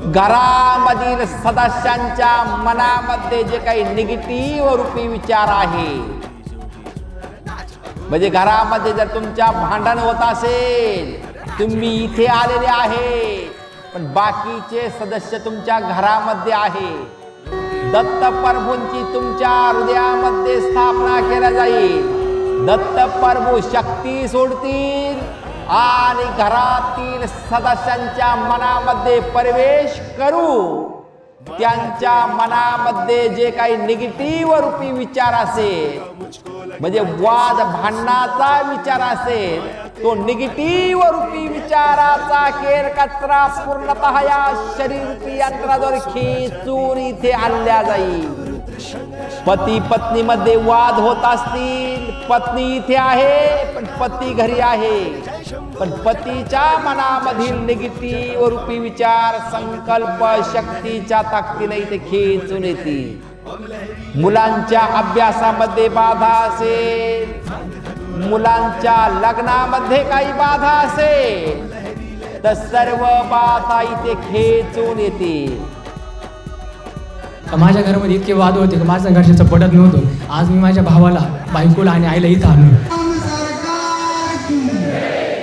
घरामधील सदस्यांच्या मनामध्ये जे काही निगेटिव्ह रूपी विचार आहे म्हणजे घरामध्ये जर तुमच्या भांडण होत असेल तुम्ही इथे आलेले आहे पण बाकीचे सदस्य तुमच्या घरामध्ये आहे दत्त प्रभूंची तुमच्या हृदयामध्ये स्थापना केल्या जाईल दत्त प्रभू शक्ती सोडतील. आणि घरातील सदस्यांच्या मनामध्ये प्रवेश करू. त्यांच्या मनामध्ये जे काही निगेटिव्ह रूपी विचार असेल म्हणजे वाद भांडणाचा विचार असेल तो निगेटिव्ह रूपी विचाराचा केर कचरा पूर्णतः या शरीर यंत्राद्वारे खेचून इथे आणल्या जाईल. पती पत्नी मध्ये वाद होत असतील. पत्नी इथे आहे पण पती घरी आहे. पण पतीच्या मनामधील निगेटिव्ह रूपी विचार संकल्प शक्तीच्या ताकदीने इथे खेचून येते मुलांच्या अभ्यासामध्ये बाधा असेल. मुलांच्या लग्नामध्ये काही बाधा असेल. तर सर्व बाधा इथे खेचून येतील. माझ्या घरामध्ये इतके वाद होते की माझं घरच्याचं पडत नव्हतं. आज मी माझ्या भावाला बायकोला आणि आईला इथं आणलो.